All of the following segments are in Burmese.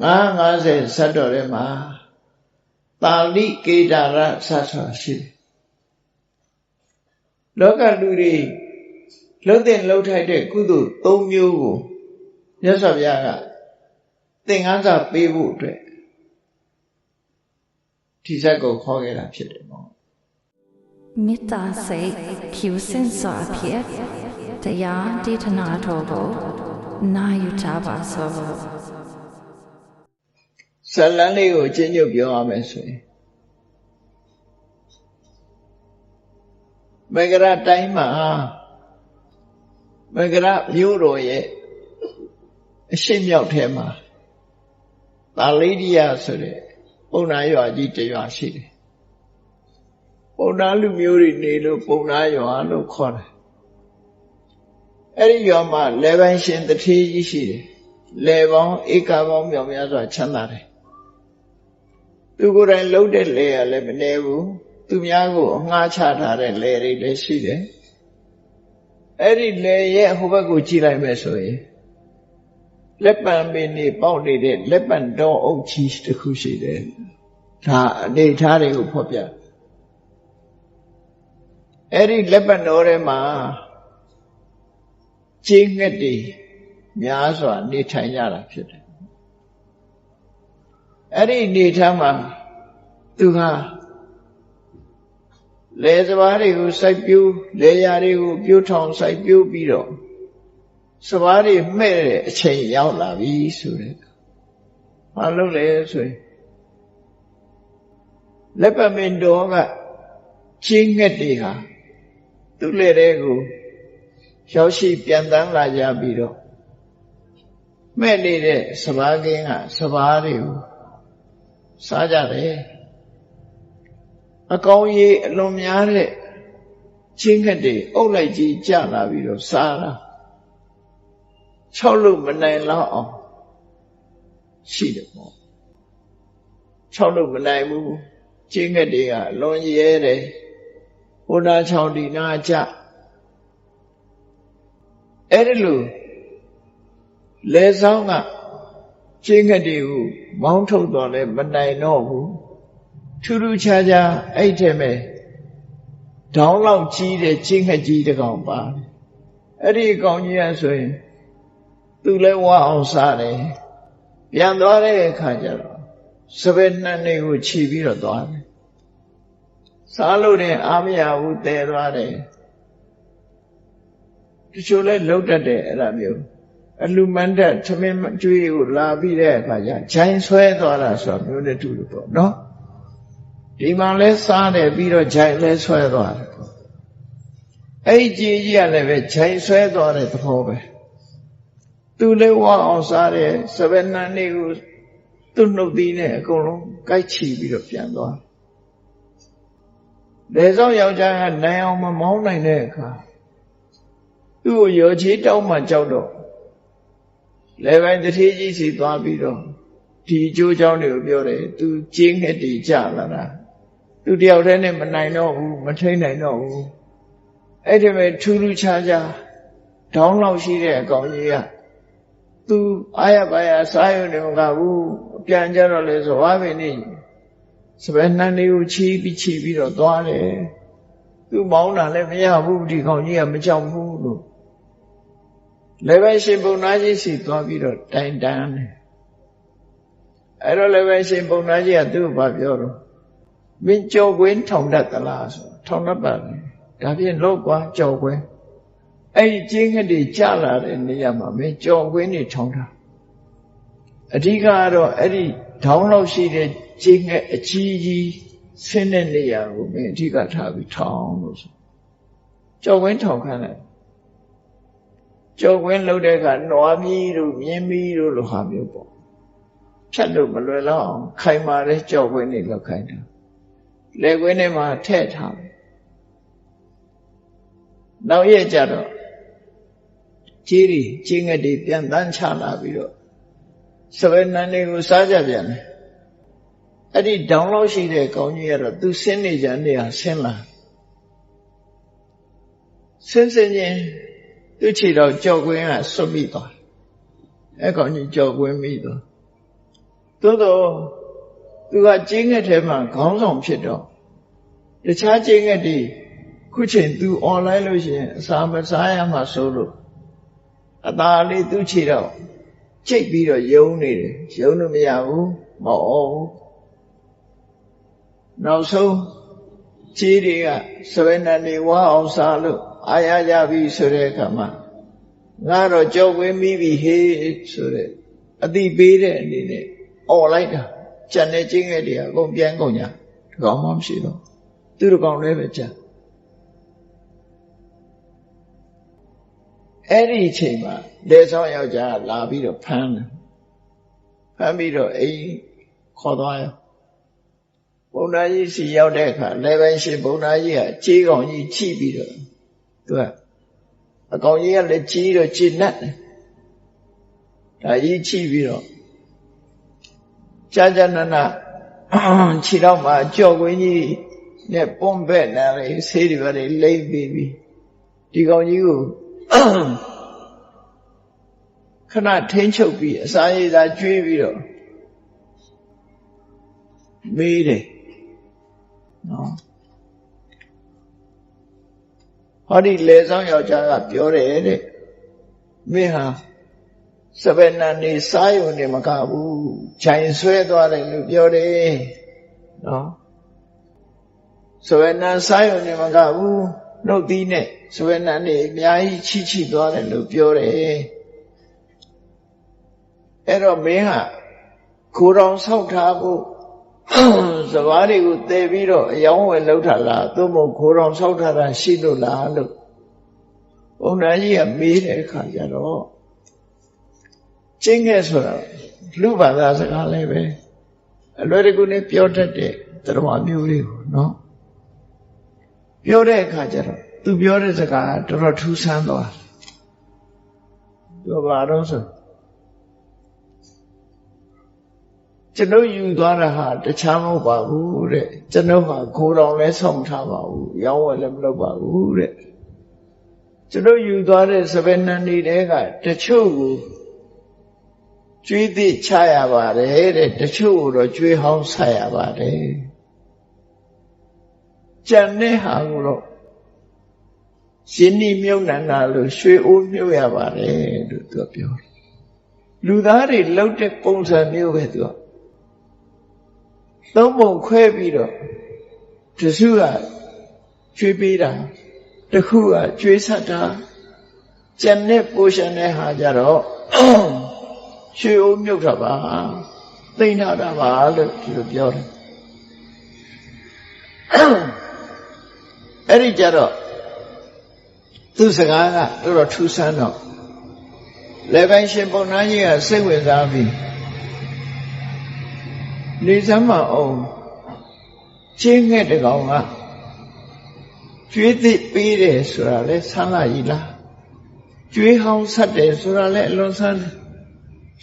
950ဇတ်တော်ထဲမှာတာလိကေတာရဆတ်ဆိုတာရှိတယ်လောကလူတွေလှုပ်တဲ့လှုပ်ထိုက်တဲ့ကုသိုလ်၃မျိုးကိုမြတ်စွာဘုရားကသင်္ကန်းစာပေးဖို့အတွက်ဒီဇက်ကိုခေါ်ခဲ့တာဖြစ်တယ်ပေါ့မေတ္တာစိတ်ဖြူစင်စွာဖြင့်တရားဒေသနာတော်ကိုနာယူကြပါစို့ ဇလန်းလေးကိုကျင့်ကြပ်ပြောရမယ်ဆိုရင်မဂရတိုင်းမှာမဂရမြို့တော်ရဲ့အရှိမြောက်ထဲမှာသာလိဒိယဆိုတဲ့ပုံနာရွာကြီးတရွာရှိတယ်ပုံနာလူမျိုးတွေနေလို့ပုံနာရွာလို့ခေါ်တယ်အဲ့ဒီရွာမှာလေပိုင်ရှင်တထေးကြီးရှိတယ်လေပေါင်းဧကပေါင်းမြောက်များစွာချမ်းသာတယ် သူကိုယ်တိုင်လှုပ်တဲ့လေရလည်းမနေဘူးသူများကိုအငှားချထားတဲ့လေတွေလည်းရှိတယ်အဲ့ဒီလေရဲ့ဟိုဘက်ကိုကြည့်လိုက်မယ်ဆိုရင်လက်ပံပင်နေပေါက်နေတဲ့လက်ပံတော်အုပ်ကြီးတစ်ခုရှိတယ်ဒါအနေထားတွေကိုဖော်ပြအဲ့ဒီလက်ပံတော်ထဲမှာကျင်းငှက်တွေများစွာနေထိုင်ကြတာဖြစ်တယ်အဲ့ဒီနေထားမှာ သူဟာလေစဘာတွေကိုစိုက်ပျိုးလေယာတွေကိုပြိုးထောင်စိုက်ပျိုးပြီးတော့စဘာတွေမှဲ့တဲ့အချိန်ရောက်လာပြီဆိုတဲ့မလုပ်လေဆိုရင်လက်ပမင်တော်ကချင်းငှက်တွေဟာသူ့လက်ထဲကိုရောက်ရှိပြန်တန်းလာကြပြီးတော့မဲ့နေတဲ့စဘာကင်းကစဘာတွေကိုစားကြတယ် အကောင်ကြီးအလွန်များတဲ့ချင်းခက်တွေအုပ်လိုက်ကြီးကြလာပြီးတော့စားတာ၆လို့မနိုင်လောက်အောင်ရှိတယ်ပေါ့၆လို့မနိုင်ဘူးချင်းခက်တွေကအလွန်ရဲတယ်ဟိုနာချောင်းဒီနာကြအဲ့ဒီလိုလေဆောင်ကချင်းခက်တွေကိုမောင်းထုတ်တော့လဲမနိုင်တော့ဘူး ထူးထူးခြားခြားအဲ့ထဲမဲ့ဒေါင်းလောက်ကြီးတဲ့ချင်းခက်ကြီးတကောင်ပါအဲ့ဒီအကောင်ကြီးကဆိုရင်သူလဲဝါအောင်စားတယ်ပြန်သွားတဲ့အခါကျတော့စပယ်နှံတွေကိုခြီးပြီးတော့သွားတယ်စားလို့တဲ့အားမရဘူးတည်သွားတယ်တချို့လဲလှုပ်တတ်တယ်အဲ့ဒါမျိုးအလူမန္တသမင်းကျွေးကိုလာပြီးတဲ့အခါကျဂျိုင်းဆွဲသွားတာဆိုတာမျိုးနဲ့တူတယ်ပေါ့နော် ဒီမှာလဲစားတယ်ပြီးတော့ဂျိုင်းလဲဆွဲသွားတယ်ပေါ့အဲ့ဒီကြီးကြီးကလည်းပဲဂျိုင်းဆွဲသွားတဲ့သဘောပဲသူလဲဝအောင်စားတယ်စပယ်နန်လေးကိုသူ့နှုတ်သီးနဲ့အကုန်လုံးကိုက်ချီပြီးတော့ပြန်သွားတယ်ဆောင်ယောက်ျားကနိုင်အောင်မမောင်းနိုင်တဲ့အခါသူ့ကိုရောချေးတောင်းမှကြောက်တော့လဲပိုင်းတတိကြီးစီသွားပြီးတော့ဒီအကျိုးကြောင့်တွေကိုပြောတယ်သူကျင်းငှက်တွေကြလာတာ သူတယောက်တည်းနဲ့မနိုင်တော့ဘူးမထိန်နိုင်တော့ဘူးအဲ့ဒီမဲ့ထူးထူးခြားခြားဒေါင်းလောက်ရှိတဲ့အကောင်ကြီးကသူအာရပါရစားရုံနဲ့မကဘူးပြန်ကြတော့လေဆိုဝါပင်နေစပယ်နှံလေးကိုချီးပြီးချီးပြီးတော့သွားတယ်သူမောင်းတာလည်းမရဘူးဒီကောင်ကြီးကမကြောက်ဘူးလို့လည်းပဲရှင်ပုံနာကြီးစီသွားပြီးတော့တိုင်တန်းတယ်အဲ့တော့လည်းပဲရှင်ပုံနာကြီးကသူ့ကိုပြောတော့ မင်းကြော်ကွင်းထောင်တတ်သလားဆိုထောင်တတ်ပါလေဒါဖြင့်လို့ကွာကြော်ကွင်းအဲ့ဒီကျင်းခက်တွေကြလာတဲ့နေရာမှာမင်းကြော်ကွင်းတွေထောင်တာအဓိကကတော့အဲ့ဒီဒေါင်းလောက်ရှိတဲ့ကျင်းခက်အကြီးကြီးဆင်းတဲ့နေရာကိုမင်းအဓိကထားပြီးထောင်လို့ဆိုကြော်ကွင်းထောင်ခိုင်းလိုက်ကြော်ကွင်းလှုပ်တဲ့အခါနွားမီးတို့မြင်းမီးတို့လိုဟာမျိုးပေါ့ဖြတ်လို့မလွယ်တော့အောင်ခိုင်မာတဲ့ကြော်ကွင်းတွေလောက်ခိုင်းတာ လက်ကွင်းထဲမှာထည့်ထားတယ်နောက်ရက်ကြတော့ကြီးရီကြီးငက်တွေပြန်တန်းချလာပြီးတော့စပယ်နန်းတွေကိုစားကြပြန်တယ်အဲ့ဒီဒေါင်းလောက်ရှိတဲ့ကောင်းကြီးကတော့သူဆင်းနေကြနေဟာဆင်းလာဆင်းစင်းချင်းသူ့ခြေတော့ကြော်ကွင်းကဆွတ်မိသွားအဲ့ကောင်ကြီးကြော်ကွင်းမိသွားသို့တော့ သူကကျင်းငက်ထဲမှာခေါင်းဆောင်ဖြစ်တော့တခြားကျင်းငက်တွေခုချိန်သူអွန်လိုင်းလို့ရှိရင်အစာမစားရမှဆိုလို့အသာလေးသူ့ခြေတော့ချိတ်ပြီးတော့ယုံနေတယ်ယုံလို့မရဘူးမဟုတ်ဘူးနောက်ဆုံးခြေတွေကစပယ်နန်တွေဝါအောင်စားလို့အာရကြပြီဆိုတဲ့အခါမှာငါတော့ကြောက်ဝင်းမိပြီဟေးဆိုတဲ့အတိပေးတဲ့အနေနဲ့អော်လိုက်တာ ကြံတဲ့ချင်းငယ်တွေအကုန်ပြန်ကုန်ညာဒီကောင်မှမရှိတော့သူတို့ကောင်လည်းပဲကြံအဲ့ဒီအချိန်မှာလေဆောင်ယောက်ျားလာပြီးတော့ဖမ်းတယ်ဖမ်းပြီးတော့အိမ်ခေါ်သွားရောဘုံသားကြီးစီရောက်တဲ့အခါလေပိုင်းရှင်ဘုံသားကြီးကကြေးကောင်ကြီးချိပြီးတော့သူကအကောင်ကြီးကလည်းကြီးတော့ကြည်နတ်တယ်ဒါကြီးချိပြီးတော့ ကြာကြာနာနာခြေတော့မှကြော်ကွင်းကြီးနဲ့ပွန်ဘက်နာလေဆေးတွေပါလေလိမ့်ပြီးပြီဒီကောင်ကြီးကိုခဏထိန်းချုပ်ပြီးအစာရည်သာကျွေးပြီးတော့မေးတယ်နော်ဟောဒီလေဆောင်ယောက်ျားကပြောတယ်တဲ့မင်းဟာ စပယ်နန်နေစားယုံနေမကဘူးခြိုင်ဆွဲသွားတယ်လို့ပြောတယ်နော်စပယ်နန်စားယုံနေမကဘူးနှုတ်သီးနဲ့စပယ်နန်နေအများကြီးချိချိသွားတယ်လို့ပြောတယ်အဲ့တော့မင်းဟာခိုးတော်ဆောက်ထားဖို့စဘာတွေကိုတည်ပြီးတော့အယောင်းဝယ်လောက်ထားလားသို့မဟုတ်ခိုးတော်ဆောက်ထားတာရှိလို့လားလို့ဘုန်းတော်ကြီးကမေးတဲ့အခါကျတော့ ကျင်းခဲ့ဆိုတာလူဘာသာစကားလည်းပဲအလွယ်တကူနဲ့ပြောတတ်တဲ့တရားမျိုးလေးကိုနော်ပြောတဲ့အခါကျတော့သူပြောတဲ့စကားတော်တော်ထူးဆန်းသွားပြောပါတော့ဆိုကျွန်ုပ်ယူသွားတာဟာတခြားမဟုတ်ပါဘူးတဲ့ကျွန်ုပ်ဟာခိုးတော်လဲဆောင်ထားပါဘူးရောင်းဝယ်လည်းမလုပ်ပါဘူးတဲ့ကျွန်ုပ်ယူသွားတဲ့စပယ်နန်တွေကတချို့ကို ကျွေးသည့်ချရပါတယ်တဲ့တချို့ကိုတော့ကျွေးဟောင်းဆက်ရပါတယ်ကြံတဲ့ဟာကိုတော့ရှင်နိမြုံနန္ဒာလို့ရွှေအိုးမြုပ်ရပါတယ်လို့သူကပြောတယ်လူသားတွေလှုပ်တဲ့ပုံစံမျိုးပဲသူကသုံးပုံခွဲပြီးတော့တစုကကျွေးပေးတာတခုကကျွေးဆက်တာကျန်တဲ့ပိုရှင်တဲ့ဟာကြတော့ ရွှေအိုးမြုပ်တာပါသိမ့်ထားတာပါလို့ဒီလိုပြောတယ်အဲ့ဒီကြတော့သူစကားကတော်တော်ထူးဆန်းတော့လေပိုင်းရှင်ပုံနာကြီးကစိတ်ဝင်စားပြီးနေစမ်းမအောင်ချင်းငှက်တကောင်ကကျွေးသစ်ပေးတယ်ဆိုတာလဲဆန်းလာကြီးလားကျွေးဟောင်းဆက်တယ်ဆိုတာလဲအလွန်ဆန်းတယ်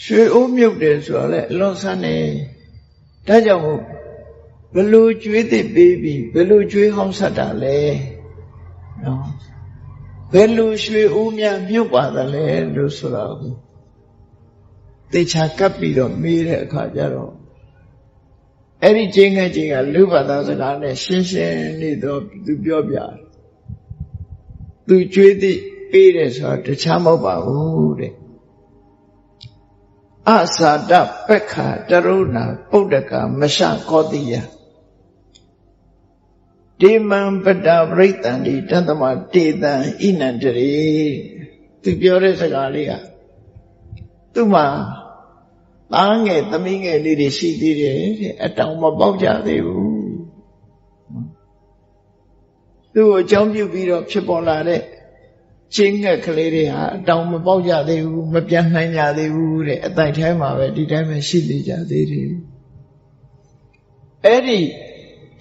ရွှေအိုးမြုပ်တယ်ဆိုတာလဲအလွန်ဆန်းတယ်ဒါကြောင့်မို့ဘလို့ကျွေးသစ်ပေးပြီးဘလို့ကျွေးဟောင်းဆက်တာလဲနော်ဘယ်လိုရွှေအိုးများမြုပ်ပါသလဲလို့ဆိုတော့တေချာကပ်ပြီးတော့မေးတဲ့အခါကျတော့အဲ့ဒီချင်းငယ်ချင်းကလူဘာသာစကားနဲ့ရှင်းရှင်းလေးတော့သူပြောပြတယ်သူကြွေးသည့်ပေးတယ်ဆိုတာတခြားမဟုတ်ပါဘူးတဲ့ အသာတပက္ခတရုဏပုဒ္ဒကမရှကောတိယဒေမံပတ္တပရိတံဒီတသမတေတံဣနန္တရေသူပြောတဲ့စကားလေးကသူ့မှာသားငယ်သမီးငယ်လေးတွေရှိသေးတယ်တဲ့အတောင်မပေါက်ကြသေးဘူးသူ့ကိုအကြောင်းပြုပြီးတော့ဖြစ်ပေါ်လာတဲ့ ချင်းငှက်ကလေးတွေဟာအတောင်မပေါက်ကြသေးဘူးမပြန်နိုင်ကြသေးဘူးတဲ့အတိုက်ထဲမှာပဲဒီတိုင်းပဲရှိနေကြသေးတယ်အဲ့ဒီ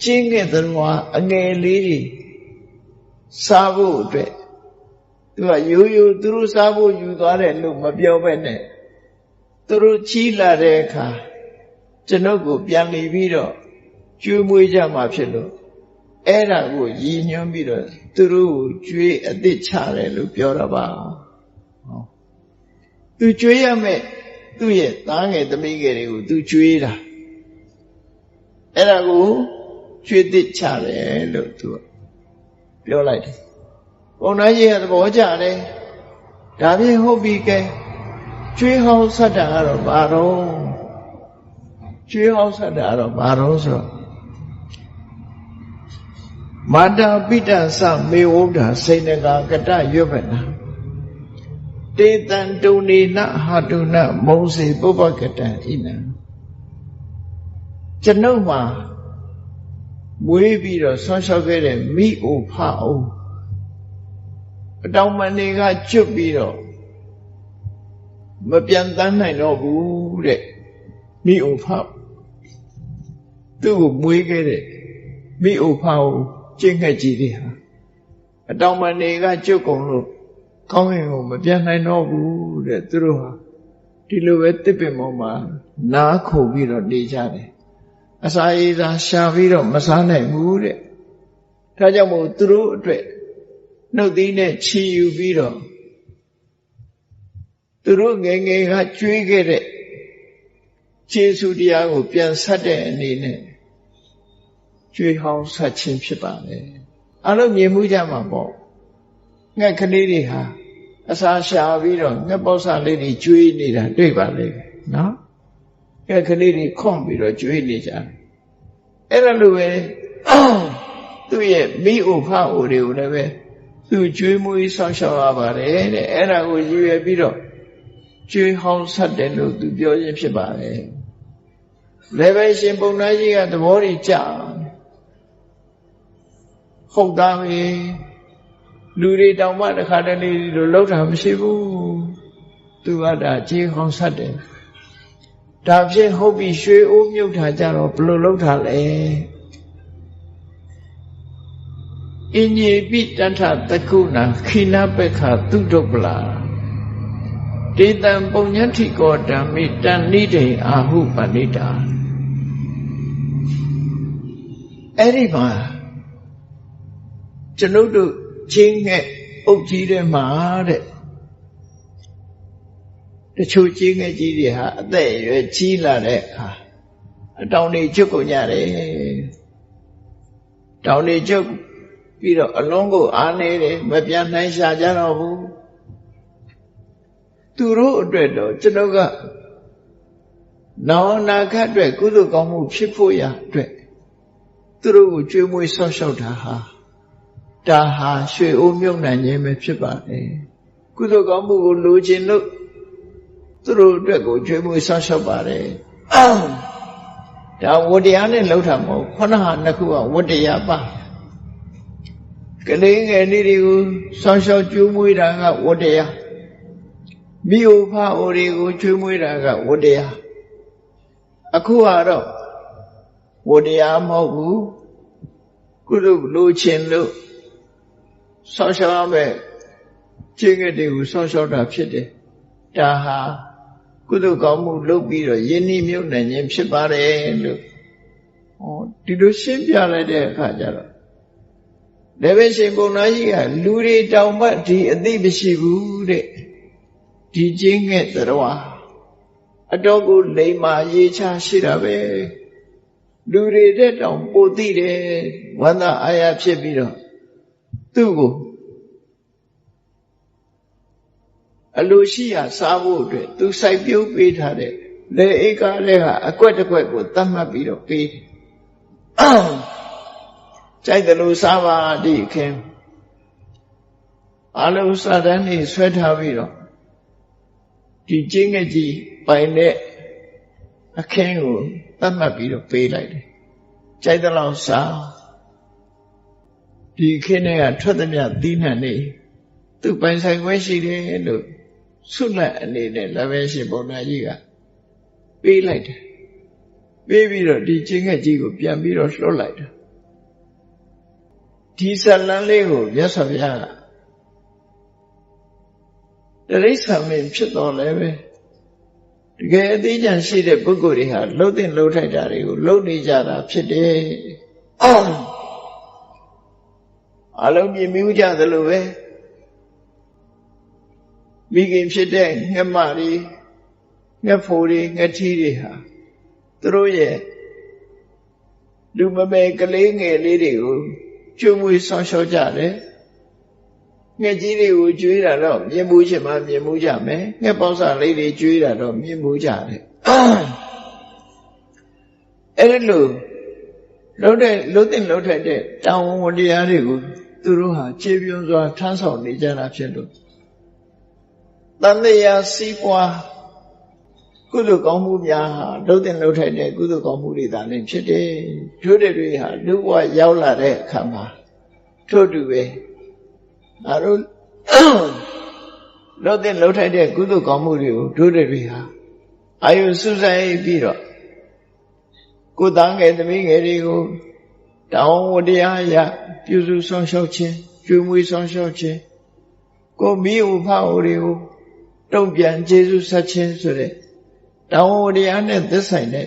ချင်းငှက်သတော်အငယ်လေးတွေစားဖို့အတွက်သူကရိုးရိုးသူတို့စားဖို့ယူသွားတယ်လို့မပြောဘဲနဲ့သူတို့ချီးလာတဲ့အခါကျွန်ုပ်ကိုပြန်လီပြီးတော့ကျွေးမွေးကြမှာဖြစ်လို့အဲ့ဒါကိုရည်ညွှန်းပြီးတော့ သူတို့ကိုကျွေးအသစ်ချတယ်လို့ပြောတော့ပါဟောသူကျွေးရမယ်သူ့ရဲ့သားငယ်သမီးငယ်တွေကိုသူကျွေးတာအဲ့ဒါကိုကျွေးသစ်ချတယ်လို့သူကပြောလိုက်တယ်ဘုံသားကြီးကသဘောကျတယ်ဒါဖြင့်ဟုတ်ပြီကဲကျွေးဟောင်းဆက်တာကတော့ဘာတော့ကျွေးဟောင်းဆက်တာကတော့ဘာတော့ဆိုတော့ မာတာပိတ္တသမေဝုဒ္ဓစိဏကကတရွတ်ဖနာတေတံတုန်နေနဟာတုနမုံစေပုပ္ပကတံဣနံကျွန်ုပ်မှာမွေးပြီးတော့ဆွမ်းလျှောက်ခဲ့တဲ့မိအိုဖအိုအတောင်မဏေကကျွတ်ပြီးတော့မပြန်တန်းနိုင်တော့ဘူးတဲ့မိအိုဖသူ့ကိုမွေးခဲ့တဲ့မိအိုဖအို ကျင့်ခဲ့ကြည့်တယ်ဟာအတောင်မဏေကကျွတ်ကုန်လို့ကောင်းကင်ကိုမပြန်နိုင်တော့ဘူးတဲ့သူတို့ဟာဒီလိုပဲတစ်ပင်ပေါ်မှာနားခုန်ပြီးတော့နေကြတယ်အစာရည်သာရှာပြီးတော့မစားနိုင်ဘူးတဲ့ဒါကြောင့်မို့သူတို့အတွက်နှုတ်သီးနဲ့ချီယူပြီးတော့သူတို့ငယ်ငယ်ကကျွေးခဲ့တဲ့ခြေဆုတရားကိုပြန်ဆက်တဲ့အနေနဲ့ ကျွေးဟောင်းဆက်ခြင်းဖြစ်ပါလေအလုံးမြင်မှုကြမှာပေါ့ငှက်ကလေးတွေဟာအစာရှာပြီးတော့ငှက်ပေါက်စာလေးတွေကျွေးနေတာတွေ့ပါလေနော်ငှက်ကလေးတွေခွန့်ပြီးတော့ကျွေးနေကြတယ်အဲ့ဒါလိုပဲသူ့ရဲ့မိအိုဖအိုတွေကိုလည်းပဲသူကျွေးမွေးဆောက်ရှောက်ရပါတယ်တဲ့အဲ့ဒါကိုရည်ရွယ်ပြီးတော့ကျွေးဟောင်းဆက်တယ်လို့သူပြောခြင်းဖြစ်ပါတယ်လည်းပဲရှင်ပုံနာကြီးကသဘောကြီးကြ ဟုတ်သားပဲလူတွေတောင်မှတခါတလေလိုလောက်တာမရှိဘူးသူကဒါကြေးဟောင်းဆက်တယ်ဒါဖြင့်ဟုတ်ပြီရွှေအိုးမြုပ်တာကြတော့ဘယ်လိုလောက်တာလဲအင်ကြီးပိတ္ထတကုဏခိနပက္ခသုဒ္ဓပလာတေတံပုံညတိကောဓမ္မိတန်နိတေအာဟုပဏိတာအဲ့ဒီမှာ ကျွန်ုပ်တို့ချင်းငဲ့အုပ်ကြီးတဲ့မှာတဲ့တချို့ချင်းငယ်ကြီးတွေဟာအသက်အရွယ်ကြီးလာတဲ့အခါအတောင်တွေကျွတ်ကုန်ကြတယ်တောင်တွေကျွတ်ပြီးတော့အလုံးကိုအားနေတယ်မပြန်နိုင်ရှာကြတော့ဘူးသူတို့အတွက်တော့ကျွန်တော်ကနောင်နာခတ်အတွက်ကုသိုလ်ကောင်းမှုဖြစ်ဖို့ရအတွက်သူတို့ကိုကြွေးမွေးဆောက်ရှောက်တာဟာ ဒါဟာရွှေအိုးမြုပ်နှံခြင်းပဲဖြစ်ပါတယ်ကုသိုလ်ကောင်းမှုကိုလိုချင်လို့သူတို့အတွက်ကိုကြွေးမွေးဆောက်ရှောက်ပါတယ်ဒါဝတ္တရားနဲ့လှုပ်တာမဟုတ်ခொနဟာနှစ်ခုကဝတ္တရားပါကလေးငယ်လေးတွေကိုဆောက်ရှောက်ကြွေးမွေးတာကဝတ္တရားမိဥဖအိုတွေကိုကြွေးမွေးတာကဝတ္တရားအခုကတော့ဝတ္တရားမဟုတ်ဘူးကုသိုလ်လိုချင်လို့ ဆောက်ရှောက်ရမယ်ကျင့်ခဲ့တွေကိုဆောက်ရှောက်တာဖြစ်တယ်ဒါဟာကုသိုလ်ကောင်းမှုလုပ်ပြီးတော့ယဉ်ဤမြုပ်နိုင်ခြင်းဖြစ်ပါတယ်လို့ဟောဒီလိုရှင်းပြလိုက်တဲ့အခါကျတော့လည်းပဲရှင်ပုံနာကြီးကလူတွေတောင်မှဒီအသိမရှိဘူးတဲ့ဒီကျင်းခဲ့တော်အတော်ကိုလိမ္မာရေးချရှိတာပဲလူတွေတဲ့တောင်ပိုသိတယ်ဝန္တာအာရဖြစ်ပြီးတော့ သူ့ကိုအလိုရှိရာစားဖို့အတွက်သူစိုက်ပျိုးပေးထားတဲ့လေဧကလေးကအကွက်တစ်ကွက်ကိုတတ်မှတ်ပြီးတော့ပေးကြိုက်တယ်လို့စားပါဒီခင်အလုံးစာတန်းနေဆွဲထားပြီးတော့ဒီကျင်းငယ်ကြီးပိုင်တဲ့အခင်းကိုတတ်မှတ်ပြီးတော့ပေးလိုက်တယ်ကြိုက်တယ်လို့စား ဒီခင်းတွေကထွက်သမျှသီးနှံနေသူပိုင်ဆိုင်ခွင့်ရှိတယ်လို့ဆုလက်အနေနဲ့လည်းပဲရှင်ဘုရားကြီးကပေးလိုက်တယ်ပေးပြီးတော့ဒီချင်းငှက်ကြီးကိုပြန်ပြီးတော့လှုပ်လိုက်တာဒီဇလန်းလေးကိုမြတ်စွာဘုရားကတရိษံမင်းဖြစ်တော်လဲပဲတကယ်အသေးချာရှိတဲ့ပုဂ္ဂိုလ်တွေဟာလှုပ်တဲ့လှုပ်ထိုက်တာတွေကိုလှုပ်နေကြတာဖြစ်တယ်အ လုံးမြင်မြူးကြသလိုပဲမိခင်ဖြစ်တဲ့ငှက်မတွေငှက်ဖိုးတွေငှက်ထီးတွေဟာသူတို့ရဲ့လူမမဲကလေးငယ်လေးတွေကိုကျွေးမွေးဆောင်းရှော့ကြတယ်ငှက်ကြီးတွေကိုကျွေးတာတော့မြင်မှုချင်မှမြင်မှုကြမယ်ငှက်ပေါက်စာလေးတွေကျွေးတာတော့မြင်မှုကြတယ်အဲ့ဒီလိုလုံးတဲ့လုံးတဲ့လုံးထိုက်တဲ့တောင်းဝန်တရားတွေကို သူတို့ဟာခြေပြုံးစွာထမ်းဆောင်နေကြတာဖြစ်လို့တန်တရားစီးပွားကုသိုလ်ကောင်းမှုများဟာလုံးတဲ့လုံးထိုက်တဲ့ကုသိုလ်ကောင်းမှုတွေသာလည်းဖြစ်တယ်တို့တွေဟာလူဘဝရောက်လာတဲ့အခါမှာထို့တူပဲအရုလုံးတဲ့လုံးထိုက်တဲ့ကုသိုလ်ကောင်းမှုတွေကိုတို့တွေဟာအာယုစုဆိုင်ပြီးတော့ကိုယ်သားငယ်သမီးငယ်တွေကိုတောင်းဝတရားအရ ပြုစုဆောင်ရှောက်ခြင်းကျွေးမွေးဆောင်ရှောက်ခြင်းကိုမိဥဖအိုတွေကိုတုံ့ပြန်ကျေးဇူးဆက်ခြင်းဆိုတဲ့တောင်းဝတရားနဲ့သက်ဆိုင်တဲ့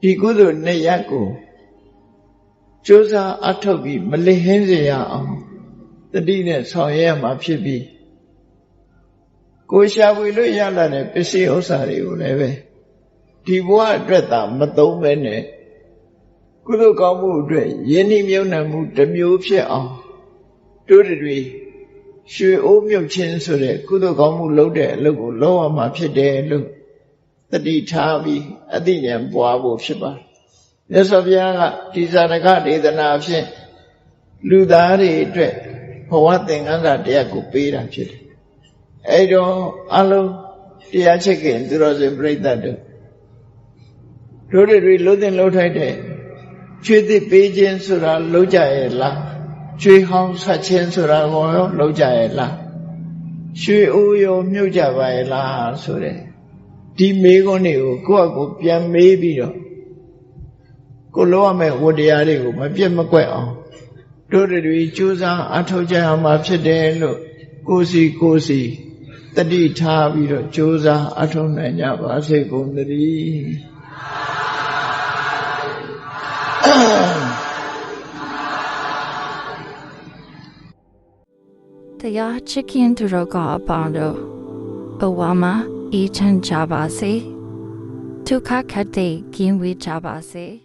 ဒီကုသိုလ်နဲ့ရက်ကိုကြိုးစားအထောက်ပြီးမလစ်ဟင်းစေရအောင်တတိနဲ့ဆောင်ရွက်ရမှာဖြစ်ပြီးကိုရှာဖွေလို့ရလာတဲ့ပစ္စည်းဥစ္စာတွေကိုလည်းပဲဒီဘဝအတွက်သာမသုံးပဲနဲ့ ကုသိုလ်ကောင်းမှုအတွက်ယဉ်ဤမြုံနှံမှုတစ်မျိုးဖြစ်အောင်တို့တွေရွှေအိုးမြုပ်ခြင်းဆိုတဲ့ကုသိုလ်ကောင်းမှုလုပ်တဲ့အလုပ်ကိုလုပ်ရမှာဖြစ်တယ်လို့တတိထားပြီးအသိဉာဏ်ပွားဖို့ဖြစ်ပါတယ်မြတ်စွာဘုရားကဒီဇာတကဒေသနာဖြင့်လူသားတွေအတွက်ဘဝသင်္ကန်းစာတရားကိုပေးတာဖြစ်တယ်အဲ့တော့အလုံးတရားချက်ခင်သူတော်စင်ပြိဿတ်တို့တို့တွေလှုပ်တဲ့လှုပ်ထိုက်တဲ့ ချွေးသစ်ပေးခြင်းဆိုတာလှုပ်ကြရဲ့လားချွေးဟောင်းဆက်ခြင်းဆိုတာကိုရောလှုပ်ကြရဲ့လားရွှေအိုးရောမြုပ်ကြပါရဲ့လားဆိုတဲ့ဒီမေးခွန်းတွေကိုကိုယ့်အကိုပြန်မေးပြီးတော့ကိုလောရမယ့်ဝတ္တရားတွေကိုမပြတ်မကွက်အောင်တို့တွေကြိုးစားအထောက်ကြရမှာဖြစ်တယ်လို့ကိုစီကိုစီတတိထားပြီးတော့ကြိုးစားအထောက်နိုင်ကြပါစေကုန်သတည်း တရားချစ်ခင်သူတို့ကအပေါင်းတို့ဘဝမှာအေးချမ်းကြပါစေဒုက္ခခတ်တဲ့ကင်းဝေးကြပါစေ